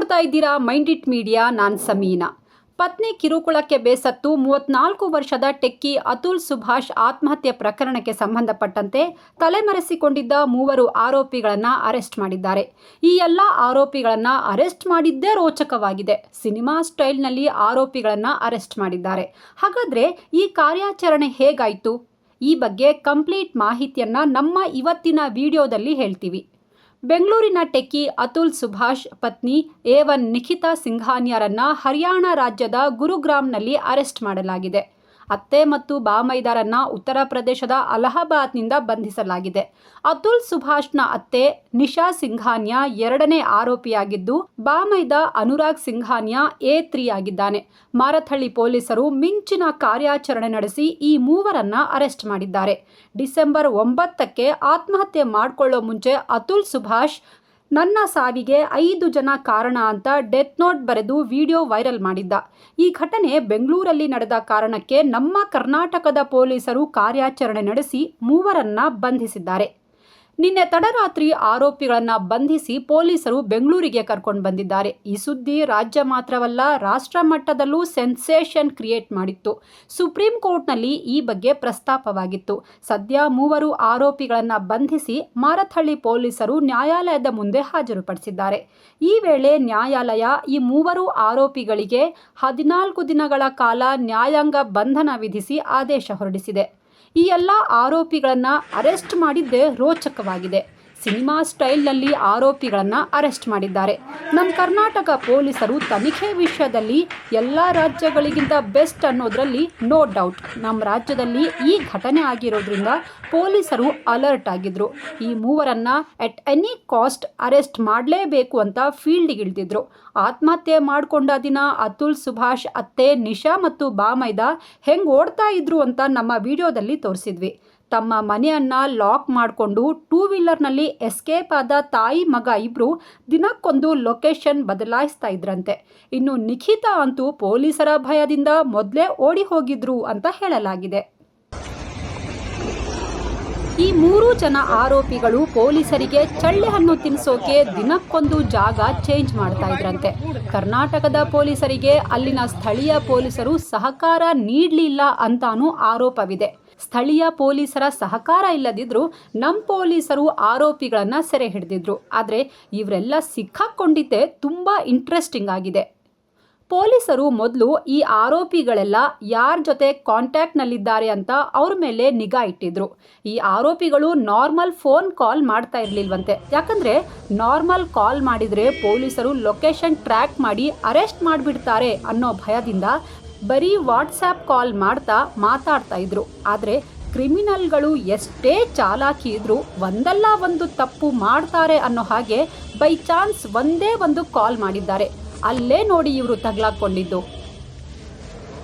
ನೋಡ್ತಾ ಇದ್ದೀರಾ mind it media, ನಾನು ಸಮೀನಾ. ಪತ್ನಿ ಕಿರುಕುಳಕ್ಕೆ ಬೇಸತ್ತು ಮೂವತ್ನಾಲ್ಕು ವರ್ಷದ ಟೆಕ್ಕಿ ಅತುಲ್ ಸುಭಾಷ್ ಆತ್ಮಹತ್ಯೆ ಪ್ರಕರಣಕ್ಕೆ ಸಂಬಂಧಪಟ್ಟಂತೆ ತಲೆಮರೆಸಿಕೊಂಡಿದ್ದ ಮೂವರು ಆರೋಪಿಗಳನ್ನು ಅರೆಸ್ಟ್ ಮಾಡಿದ್ದಾರೆ. ಈ ಎಲ್ಲ ಆರೋಪಿಗಳನ್ನು ಅರೆಸ್ಟ್ ಮಾಡಿದ್ದೇ ರೋಚಕವಾಗಿದೆ. ಸಿನಿಮಾ ಸ್ಟೈಲ್ನಲ್ಲಿ ಆರೋಪಿಗಳನ್ನು ಅರೆಸ್ಟ್ ಮಾಡಿದ್ದಾರೆ. ಹಾಗಾದರೆ ಈ ಕಾರ್ಯಾಚರಣೆ ಹೇಗಾಯಿತು? ಈ ಬಗ್ಗೆ ಕಂಪ್ಲೀಟ್ ಮಾಹಿತಿಯನ್ನು ನಮ್ಮ ಇವತ್ತಿನ ವಿಡಿಯೋದಲ್ಲಿ ಹೇಳ್ತೀವಿ. ಬೆಂಗಳೂರಿನ ಟೆಕ್ಕಿ ಅತುಲ್ ಸುಭಾಷ್ ಪತ್ನಿ ಎವನ್ ನಿಖಿತಾ ಸಿಂಘಾನಿಯಾರನ್ನ ಹರಿಯಾಣ ರಾಜ್ಯದ ಗುರುಗ್ರಾಮ್ನಲ್ಲಿ ಅರೆಸ್ಟ್ ಮಾಡಲಾಗಿದೆ. ಅತ್ತೆ ಮತ್ತು ಬಾಮೈದಾರನ್ನ ಉತ್ತರ ಪ್ರದೇಶದ ಅಲಹಾಬಾದ್ನಿಂದ ಬಂಧಿಸಲಾಗಿದೆ. ಅತುಲ್ ಸುಭಾಷ್ನ ಅತ್ತೆ ನಿಶಾ ಸಿಂಘಾನಿಯಾ ಎರಡನೇ ಆರೋಪಿಯಾಗಿದ್ದು, ಬಾಮೈದ ಅನುರಾಗ್ ಸಿಂಘಾನಿಯಾ ಎ ತ್ರೀ ಆಗಿದ್ದಾನೆ. ಮಾರಥಳ್ಳಿ ಪೊಲೀಸರು ಮಿಂಚಿನ ಕಾರ್ಯಾಚರಣೆ ನಡೆಸಿ ಈ ಮೂವರನ್ನ ಅರೆಸ್ಟ್ ಮಾಡಿದ್ದಾರೆ. ಡಿಸೆಂಬರ್ ಒಂಬತ್ತಕ್ಕೆ ಆತ್ಮಹತ್ಯೆ ಮಾಡಿಕೊಳ್ಳೋ ಮುಂಚೆ ಅತುಲ್ ಸುಭಾಷ್ ನನ್ನ ಸಾವಿಗೆ ಐದು ಜನ ಕಾರಣ ಅಂತ ಡೆತ್ ನೋಟ್ ಬರೆದು ವಿಡಿಯೋ ವೈರಲ್ ಮಾಡಿದ್ದ. ಈ ಘಟನೆ ಬೆಂಗಳೂರಲ್ಲಿ ನಡೆದ ಕಾರಣಕ್ಕೆ ನಮ್ಮ ಕರ್ನಾಟಕದ ಪೊಲೀಸರು ಕಾರ್ಯಾಚರಣೆ ನಡೆಸಿ ಮೂವರನ್ನ ಬಂಧಿಸಿದ್ದಾರೆ. ನಿನ್ನೆ ತಡರಾತ್ರಿ ಆರೋಪಿಗಳನ್ನು ಬಂಧಿಸಿ ಪೊಲೀಸರು ಬೆಂಗಳೂರಿಗೆ ಕರ್ಕೊಂಡು ಬಂದಿದ್ದಾರೆ. ಈ ಸುದ್ದಿ ರಾಜ್ಯ ಮಾತ್ರವಲ್ಲ, ರಾಷ್ಟ್ರ ಮಟ್ಟದಲ್ಲೂ ಸೆನ್ಸೇಷನ್ ಕ್ರಿಯೇಟ್ ಮಾಡಿತ್ತು. ಸುಪ್ರೀಂ ಕೋರ್ಟ್ನಲ್ಲಿ ಈ ಬಗ್ಗೆ ಪ್ರಸ್ತಾಪವಾಗಿತ್ತು. ಸದ್ಯ ಮೂವರು ಆರೋಪಿಗಳನ್ನು ಬಂಧಿಸಿ ಮಾರಥಳ್ಳಿ ಪೊಲೀಸರು ನ್ಯಾಯಾಲಯದ ಮುಂದೆ ಹಾಜರುಪಡಿಸಿದ್ದಾರೆ. ಈ ವೇಳೆ ನ್ಯಾಯಾಲಯ ಈ ಮೂವರು ಆರೋಪಿಗಳಿಗೆ ಹದಿನಾಲ್ಕು ದಿನಗಳ ಕಾಲ ನ್ಯಾಯಾಂಗ ಬಂಧನ ವಿಧಿಸಿ ಆದೇಶ ಹೊರಡಿಸಿದೆ. ಈ ಎಲ್ಲ ಆರೋಪಿಗಳನ್ನು ಅರೆಸ್ಟ್ ಮಾಡಿದ್ದೇ ರೋಚಕವಾಗಿದೆ. ಸಿನಿಮಾ ಸ್ಟೈಲ್ನಲ್ಲಿ ಆರೋಪಿಗಳನ್ನು ಅರೆಸ್ಟ್ ಮಾಡಿದ್ದಾರೆ. ನಮ್ಮ ಕರ್ನಾಟಕ ಪೊಲೀಸರು ತನಿಖೆ ವಿಷಯದಲ್ಲಿ ಎಲ್ಲ ರಾಜ್ಯಗಳಿಗಿಂತ ಬೆಸ್ಟ್ ಅನ್ನೋದರಲ್ಲಿ ನೋ ಡೌಟ್ ನಮ್ಮ ರಾಜ್ಯದಲ್ಲಿ ಈ ಘಟನೆ ಆಗಿರೋದ್ರಿಂದ ಪೊಲೀಸರು ಅಲರ್ಟ್ ಆಗಿದ್ರು. ಈ ಮೂವರನ್ನ ಎಟ್ ಎನಿ ಕಾಸ್ಟ್ ಅರೆಸ್ಟ್ ಮಾಡಲೇಬೇಕು ಅಂತ ಫೀಲ್ಡಿಗೆ ಇಳಿದಿದ್ರು. ಆತ್ಮಹತ್ಯೆ ಮಾಡಿಕೊಂಡ ದಿನ ಅತುಲ್, ಸುಭಾಷ್, ಅತ್ತೆ, ನಿಶಾ ಮತ್ತು ಬಾಮೈದ ಹೆಂಗೆ ಓಡ್ತಾ ಇದ್ರು ಅಂತ ನಮ್ಮ ವಿಡಿಯೋದಲ್ಲಿ ತೋರಿಸಿದ್ವಿ. ತಮ್ಮ ಮನೆಯನ್ನು ಲಾಕ್ ಮಾಡಿಕೊಂಡು ಟೂ ವೀಲರ್ನಲ್ಲಿ ಎಸ್ಕೇಪ್ ಆದ ತಾಯಿ ಮಗ ಇಬ್ಬರು ದಿನಕ್ಕೊಂದು ಲೊಕೇಶನ್ ಬದಲಾಯಿಸ್ತಾ ಇದ್ರಂತೆ. ಇನ್ನು ನಿಖಿತಾ ಅಂತೂ ಪೊಲೀಸರ ಭಯದಿಂದ ಮೊದಲೇ ಓಡಿ ಹೋಗಿದ್ರು ಅಂತ ಹೇಳಲಾಗಿದೆ. ಈ ಮೂರು ಜನ ಆರೋಪಿಗಳು ಪೊಲೀಸರಿಗೆ ಚಳ್ಳೆ ಹಣ್ಣು ತಿನ್ನಿಸೋಕೆ ದಿನಕ್ಕೊಂದು ಜಾಗ ಚೇಂಜ್ ಮಾಡ್ತಾ ಇದ್ರಂತೆ. ಕರ್ನಾಟಕದ ಪೊಲೀಸರಿಗೆ ಅಲ್ಲಿನ ಸ್ಥಳೀಯ ಪೊಲೀಸರು ಸಹಕಾರ ನೀಡಲಿಲ್ಲ ಅಂತಾನೂ ಆರೋಪವಿದೆ. ಸ್ಥಳೀಯ ಪೊಲೀಸರ ಸಹಕಾರ ಇಲ್ಲದಿದ್ರು ನಮ್ಮ ಪೊಲೀಸರು ಆರೋಪಿಗಳನ್ನು ಸೆರೆ ಹಿಡಿದಿದ್ರು. ಆದರೆ ಇವರೆಲ್ಲ ಸಿಕ್ಕಾಕೊಂಡಿದ್ದೆ ತುಂಬ ಇಂಟ್ರೆಸ್ಟಿಂಗ್ ಆಗಿದೆ. ಪೊಲೀಸರು ಮೊದಲು ಈ ಆರೋಪಿಗಳೆಲ್ಲ ಯಾರ ಜೊತೆ ಕಾಂಟ್ಯಾಕ್ಟ್ನಲ್ಲಿದ್ದಾರೆ ಅಂತ ಅವ್ರ ಮೇಲೆ ನಿಗಾ ಇಟ್ಟಿದ್ರು. ಈ ಆರೋಪಿಗಳು ನಾರ್ಮಲ್ ಫೋನ್ ಕಾಲ್ ಮಾಡ್ತಾ ಇರಲಿಲ್ವಂತೆ. ಯಾಕಂದರೆ ನಾರ್ಮಲ್ ಕಾಲ್ ಮಾಡಿದರೆ ಪೊಲೀಸರು ಲೊಕೇಶನ್ ಟ್ರ್ಯಾಕ್ ಮಾಡಿ ಅರೆಸ್ಟ್ ಮಾಡಿಬಿಡ್ತಾರೆ ಅನ್ನೋ ಭಯದಿಂದ ಬರೀ ವಾಟ್ಸ್ಯಾಪ್ ಕಾಲ್ ಮಾಡ್ತಾ ಮಾತಾಡ್ತಾ ಇದ್ರು. ಆದರೆ ಕ್ರಿಮಿನಲ್ಗಳು ಎಷ್ಟೇ ಚಾಲಾಕಿ ಇದ್ರೂ ಒಂದಲ್ಲ ಒಂದು ತಪ್ಪು ಮಾಡ್ತಾರೆ ಅನ್ನೋ ಹಾಗೆ ಬೈ ಚಾನ್ಸ್ ಒಂದೇ ಒಂದು ಕಾಲ್ ಮಾಡಿದ್ದಾರೆ. ಅಲ್ಲೇ ನೋಡಿ ಇವರು ತಗ್ಲಾಕೊಂಡಿದ್ದು.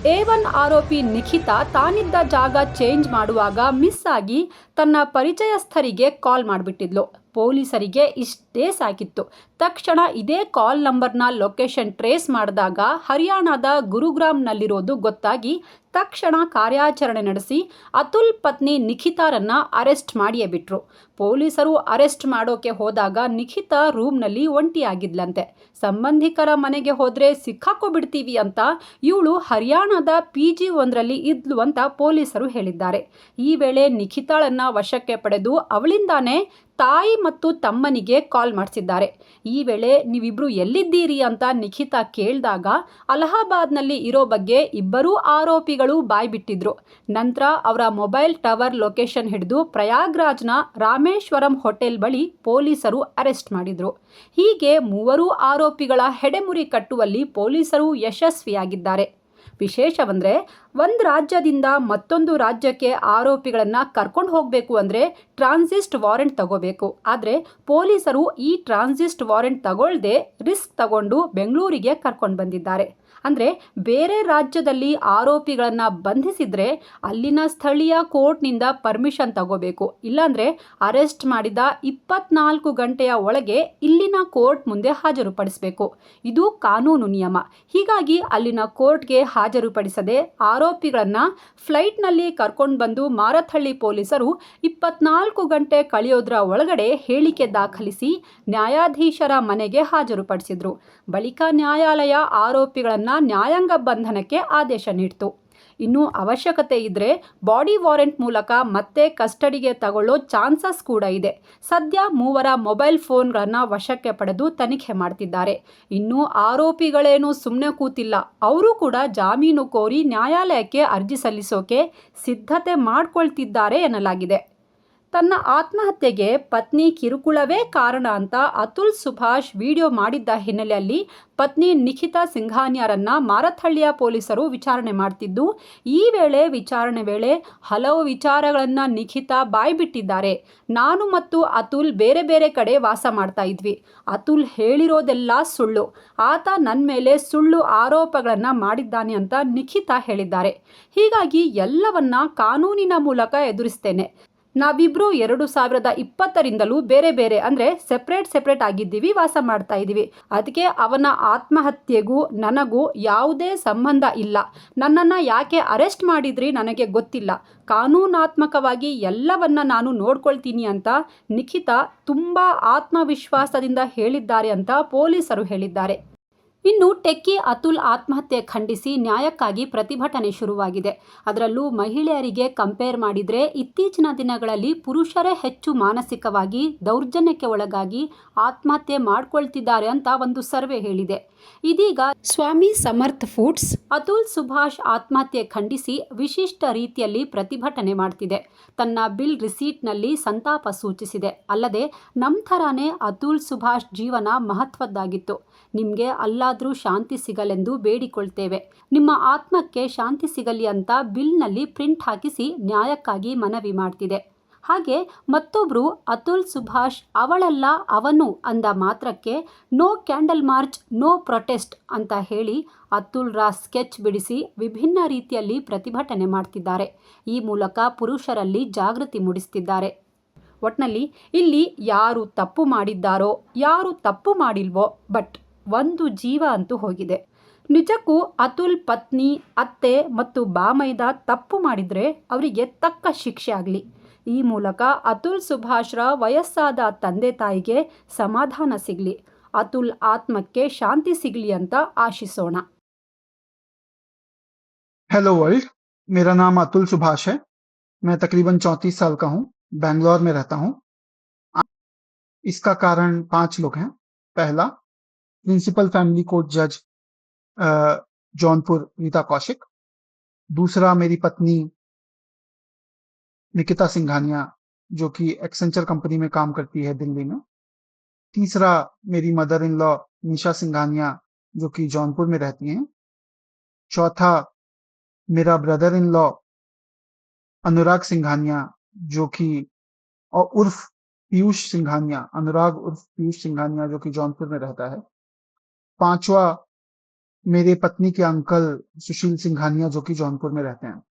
ಎ ಒನ್ ಆರೋಪಿ ನಿಖಿತಾ ತಾನಿದ್ದ ಜಾಗ ಚೇಂಜ್ ಮಾಡುವಾಗ ಮಿಸ್ ಆಗಿ ತನ್ನ ಪರಿಚಯಸ್ಥರಿಗೆ ಕಾಲ್ ಮಾಡಿಬಿಟ್ಟಿದ್ಲು. ಪೊಲೀಸರಿಗೆ ಇಷ್ಟೇ ಸಾಕಿತ್ತು. ತಕ್ಷಣ ಇದೇ ಕಾಲ್ ನಂಬರ್ನ ಲೊಕೇಶನ್ ಟ್ರೇಸ್ ಮಾಡಿದಾಗ ಹರಿಯಾಣದ ಗುರುಗ್ರಾಮ್ನಲ್ಲಿರೋದು ಗೊತ್ತಾಗಿ ತಕ್ಷಣ ಕಾರ್ಯಾಚರಣೆ ನಡೆಸಿ ಅತುಲ್ ಪತ್ನಿ ನಿಖಿತಾರನ್ನ ಅರೆಸ್ಟ್ ಮಾಡಿಯೇ ಬಿಟ್ರು ಪೊಲೀಸರು ಅರೆಸ್ಟ್ ಮಾಡೋಕೆ ಹೋದಾಗ ನಿಖಿತಾ ರೂಮ್ನಲ್ಲಿ ಒಂಟಿಯಾಗಿದ್ಲಂತೆ. ಸಂಬಂಧಿಕರ ಮನೆಗೆ ಹೋದ್ರೆ ಸಿಕ್ಕಾಕೋಬಿಡ್ತೀವಿ ಅಂತ ಇವಳು ಹರಿಯಾಣದ ಪಿ ಜಿ ಒಂದರಲ್ಲಿ ಇದ್ಲು ಅಂತ ಪೊಲೀಸರು ಹೇಳಿದ್ದಾರೆ. ಈ ವೇಳೆ ನಿಖಿತಾಳನ್ನ ವಶಕ್ಕೆ ಪಡೆದು ಅವಳಿಂದಾನೇ ತಾಯಿ ಮತ್ತು ತಮ್ಮನಿಗೆ ಕಾಲ್ ಮಾಡಿಸಿದ್ದಾರೆ. ಈ ವೇಳೆ ನೀವಿಬ್ರು ಎಲ್ಲಿದ್ದೀರಿ ಅಂತ ನಿಖಿತಾ ಕೇಳಿದಾಗ ಅಲಹಾಬಾದ್ನಲ್ಲಿ ಇರೋ ಬಗ್ಗೆ ಇಬ್ಬರೂ ಆರೋಪಿಗಳು ಬಾಯ್ಬಿಟ್ಟಿದ್ರು. ನಂತರ ಅವರ ಮೊಬೈಲ್ ಟವರ್ ಲೊಕೇಶನ್ ಹಿಡಿದು ಪ್ರಯಾಗ್ರಾಜ್ನ ರಾಮೇಶ್ವರಂ ಹೋಟೆಲ್ ಬಳಿ ಪೊಲೀಸರು ಅರೆಸ್ಟ್ ಮಾಡಿದ್ರು. ಹೀಗೆ ಮೂವರೂ ಆರೋಪಿಗಳ ಹೆಡೆಮುರಿ ಕಟ್ಟುವಲ್ಲಿ ಪೊಲೀಸರು ಯಶಸ್ವಿಯಾಗಿದ್ದಾರೆ. ವಿಶೇಷವಂದರೆ ಒಂದು ರಾಜ್ಯದಿಂದ ಮತ್ತೊಂದು ರಾಜ್ಯಕ್ಕೆ ಆರೋಪಿಗಳನ್ನು ಕರ್ಕೊಂಡು ಹೋಗಬೇಕು ಅಂದರೆ ಟ್ರಾನ್ಸಿಸ್ಟ್ ವಾರೆಂಟ್ ತಗೋಬೇಕು. ಆದರೆ ಪೊಲೀಸರು ಈ ಟ್ರಾನ್ಸಿಸ್ಟ್ ವಾರೆಂಟ್ ತಗೊಳ್ಳದೆ ರಿಸ್ಕ್ ತಗೊಂಡು ಬೆಂಗಳೂರಿಗೆ ಕರ್ಕೊಂಡು ಬಂದಿದ್ದಾರೆ. ಅಂದರೆ ಬೇರೆ ರಾಜ್ಯದಲ್ಲಿ ಆರೋಪಿಗಳನ್ನು ಬಂಧಿಸಿದರೆ ಅಲ್ಲಿನ ಸ್ಥಳೀಯ ಕೋರ್ಟ್ನಿಂದ ಪರ್ಮಿಷನ್ ತಗೋಬೇಕು. ಇಲ್ಲಾಂದರೆ ಅರೆಸ್ಟ್ ಮಾಡಿದ ಇಪ್ಪತ್ನಾಲ್ಕು ಗಂಟೆಯ ಒಳಗೆ ಇಲ್ಲಿನ ಕೋರ್ಟ್ ಮುಂದೆ ಹಾಜರುಪಡಿಸಬೇಕು. ಇದು ಕಾನೂನು ನಿಯಮ. ಹೀಗಾಗಿ ಅಲ್ಲಿನ ಕೋರ್ಟ್ಗೆ ಹಾಜರುಪಡಿಸದೆ ಆರೋಪಿಗಳನ್ನು ಫ್ಲೈಟ್ನಲ್ಲಿ ಕರ್ಕೊಂಡು ಬಂದು ಮಾರಥಳ್ಳಿ ಪೊಲೀಸರು ಇಪ್ಪತ್ನಾಲ್ಕು ಗಂಟೆ ಕಳೆಯೋದ್ರ ಒಳಗಡೆ ಹೇಳಿಕೆ ದಾಖಲಿಸಿ ನ್ಯಾಯಾಧೀಶರ ಮನೆಗೆ ಹಾಜರುಪಡಿಸಿದ್ರು. ಬಳಿಕ ನ್ಯಾಯಾಲಯ ಆರೋಪಿಗಳನ್ನ ನ್ಯಾಯಾಂಗ ಬಂಧನಕ್ಕೆ ಆದೇಶ ನೀಡಿತು. ಇನ್ನು ಅವಶ್ಯಕತೆ ಇದ್ದರೆ ಬಾಡಿ ವಾರೆಂಟ್ ಮೂಲಕ ಮತ್ತೆ ಕಸ್ಟಡಿಗೆ ತಗೊಳ್ಳೋ ಚಾನ್ಸಸ್ ಕೂಡ ಇದೆ. ಸದ್ಯ ಮೂವರ ಮೊಬೈಲ್ ಫೋನ್ಗಳನ್ನು ವಶಕ್ಕೆ ಪಡೆದು ತನಿಖೆ ಮಾಡ್ತಿದ್ದಾರೆ. ಇನ್ನು ಆರೋಪಿಗಳೇನು ಸುಮ್ಮನೆ ಕೂತಿಲ್ಲ. ಅವರು ಕೂಡ ಜಾಮೀನು ಕೋರಿ ನ್ಯಾಯಾಲಯಕ್ಕೆ ಅರ್ಜಿ ಸಲ್ಲಿಸೋಕೆ ಸಿದ್ಧತೆ ಮಾಡಿಕೊಳ್ತಿದ್ದಾರೆ ಎನ್ನಲಾಗಿದೆ. ತನ್ನ ಆತ್ಮಹತ್ಯೆಗೆ ಪತ್ನಿ ಕಿರುಕುಳವೇ ಕಾರಣ ಅಂತ ಅತುಲ್ ಸುಭಾಷ್ ವಿಡಿಯೋ ಮಾಡಿದ್ದ ಹಿನ್ನೆಲೆಯಲ್ಲಿ ಪತ್ನಿ ನಿಖಿತಾ ಸಿಂಘಾನಿಯಾರನ್ನ ಮಾರಥಳ್ಳಿಯ ಪೊಲೀಸರು ವಿಚಾರಣೆ ಮಾಡ್ತಿದ್ದು, ಈ ವೇಳೆ ವಿಚಾರಣೆ ವೇಳೆ ಹಲವು ವಿಚಾರಗಳನ್ನು ನಿಖಿತಾ ಬಾಯ್ಬಿಟ್ಟಿದ್ದಾರೆ. ನಾನು ಮತ್ತು ಅತುಲ್ ಬೇರೆ ಬೇರೆ ಕಡೆ ವಾಸ ಮಾಡ್ತಾ ಇದ್ವಿ. ಅತುಲ್ ಹೇಳಿರೋದೆಲ್ಲ ಸುಳ್ಳು. ಆತ ನನ್ನ ಮೇಲೆ ಸುಳ್ಳು ಆರೋಪಗಳನ್ನು ಮಾಡಿದ್ದಾನೆ ಅಂತ ನಿಖಿತಾ ಹೇಳಿದ್ದಾರೆ. ಹೀಗಾಗಿ ಎಲ್ಲವನ್ನ ಕಾನೂನಿನ ಮೂಲಕ ಎದುರಿಸ್ತೇನೆ. ನಾವಿಬ್ಬರು ಎರಡು ಸಾವಿರದ ಇಪ್ಪತ್ತರಿಂದಲೂ ಬೇರೆ ಬೇರೆ, ಅಂದರೆ ಸೆಪ್ರೇಟ್ ಸೆಪ್ರೇಟ್ ಆಗಿದ್ದೀವಿ, ವಾಸ ಮಾಡ್ತಾ ಇದ್ದೀವಿ. ಅದಕ್ಕೆ ಅವನ ಆತ್ಮಹತ್ಯೆಗೂ ನನಗೂ ಯಾವುದೇ ಸಂಬಂಧ ಇಲ್ಲ. ನನ್ನನ್ನು ಯಾಕೆ ಅರೆಸ್ಟ್ ಮಾಡಿದ್ರಿ ನನಗೆ ಗೊತ್ತಿಲ್ಲ. ಕಾನೂನಾತ್ಮಕವಾಗಿ ಎಲ್ಲವನ್ನ ನಾನು ನೋಡ್ಕೊಳ್ತೀನಿ ಅಂತ ನಿಖಿತಾ ತುಂಬ ಆತ್ಮವಿಶ್ವಾಸದಿಂದ ಹೇಳಿದ್ದಾರೆ ಅಂತ ಪೊಲೀಸರು ಹೇಳಿದ್ದಾರೆ. ಇನ್ನು ಟೆಕ್ಕಿ ಅತುಲ್ ಆತ್ಮಹತ್ಯೆ ಖಂಡಿಸಿ ನ್ಯಾಯಕ್ಕಾಗಿ ಪ್ರತಿಭಟನೆ ಶುರುವಾಗಿದೆ. ಅದರಲ್ಲೂ ಮಹಿಳೆಯರಿಗೆ ಕಂಪೇರ್ ಮಾಡಿದರೆ ಇತ್ತೀಚಿನ ದಿನಗಳಲ್ಲಿ ಪುರುಷರೇ ಹೆಚ್ಚು ಮಾನಸಿಕವಾಗಿ ದೌರ್ಜನ್ಯಕ್ಕೆ ಒಳಗಾಗಿ ಆತ್ಮಹತ್ಯೆ ಮಾಡ್ಕೊಳ್ತಿದ್ದಾರೆ ಅಂತ ಒಂದು ಸರ್ವೆ ಹೇಳಿದೆ. ಇದೀಗ ಸ್ವಾಮಿ ಸಮರ್ಥ್ ಫುಡ್ಸ್ ಅತುಲ್ ಸುಭಾಷ್ ಆತ್ಮಹತ್ಯೆ ಖಂಡಿಸಿ ವಿಶಿಷ್ಟ ರೀತಿಯಲ್ಲಿ ಪ್ರತಿಭಟನೆ ಮಾಡ್ತಿದೆ. ತನ್ನ ಬಿಲ್ ರಿಸೀಟ್ನಲ್ಲಿ ಸಂತಾಪ ಸೂಚಿಸಿದೆ. ಅಲ್ಲದೆ ನಮ್ಮ ಥರಾನೇ ಅತುಲ್ ಸುಭಾಷ್ ಜೀವನ ಮಹತ್ವದ್ದಾಗಿತ್ತು. ನಿಮಗೆ ಅಲ್ಲಾದರೂ ಶಾಂತಿ ಸಿಗಲೆಂದು ಬೇಡಿಕೊಳ್ತೇವೆ. ನಿಮ್ಮ ಆತ್ಮಕ್ಕೆ ಶಾಂತಿ ಸಿಗಲಿ ಅಂತ ಬಿಲ್ನಲ್ಲಿ ಪ್ರಿಂಟ್ ಹಾಕಿಸಿ ನ್ಯಾಯಕ್ಕಾಗಿ ಮನವಿ ಮಾಡ್ತಿದೆ. ಹಾಗೆ ಮತ್ತೊಬ್ಬರು ಅತುಲ್ ಸುಭಾಷ್ ಅವಳಲ್ಲ, ಅವನು ಅಂದ ಮಾತ್ರಕ್ಕೆ, no candle march, no protest ಅಂತ ಹೇಳಿ ಅತುಲ್ ರಾ ಸ್ಕೆಚ್ ಬಿಡಿಸಿ ವಿಭಿನ್ನ ರೀತಿಯಲ್ಲಿ ಪ್ರತಿಭಟನೆ ಮಾಡ್ತಿದ್ದಾರೆ. ಈ ಮೂಲಕ ಪುರುಷರಲ್ಲಿ ಜಾಗೃತಿ ಮೂಡಿಸ್ತಿದ್ದಾರೆ. ಒಟ್ನಲ್ಲಿ, ಇಲ್ಲಿ ಯಾರು ತಪ್ಪು ಮಾಡಿದ್ದಾರೋ, ಯಾರು ತಪ್ಪು ಮಾಡಿಲ್ವೋ, ಬಟ್ ಒಂದು ಜೀವ ಅಂತೂ ಹೋಗಿದೆ. ನಿಜಕ್ಕೂ ಅತುಲ್ ಪತ್ನಿ, ಅತ್ತೆ ಮತ್ತು ಬಾಮೈದ ತಪ್ಪು ಮಾಡಿದರೆ ಅವರಿಗೆ ತಕ್ಕ ಶಿಕ್ಷೆ ಆಗಲಿ. ಈ ಮೂಲಕ ಅತುಲ್ ಸುಭಾಷ್ರ ವಯಸ್ಸಾದ ತಂದೆ ತಾಯಿಗೆ ಸಮಾಧಾನ ಸಿಗಲಿ ಅತುಲ್ ಆತ್ಮಕ್ಕೆ ಶಾಂತಿ ಸಿಗಲಿ ಅಂತ ಆಶಿಸೋಣ हेलो वर्ल्ड मेरा नाम अतुल सुभाष है मैं तकरीबन चौंतीस साल का हूँ बैंगलोर में रहता हूँ इसका कारण पांच लोग हैं पहला प्रिंसिपल फैमिली कोर्ट जज अ, जौनपुर रीता कौशिक दूसरा मेरी पत्नी निकिता सिंघानिया, जो कि एक्सेंचर कंपनी में काम करती है दिल्ली में। तीसरा मेरी mother in law Nisha Singhania, जो कि जौनपुर में रहती हैं। चौथा मेरा brother in law Anurag Singhania, जो कि और उर्फ़ पीयूष सिंघानिया, अनुराग उर्फ़ पीयूष सिंघानिया, जो कि जौनपुर में रहता है। पांचवा मेरे पत्नी के अंकल सुशील सिंघानिया, जो कि जौनपुर में रहते हैं।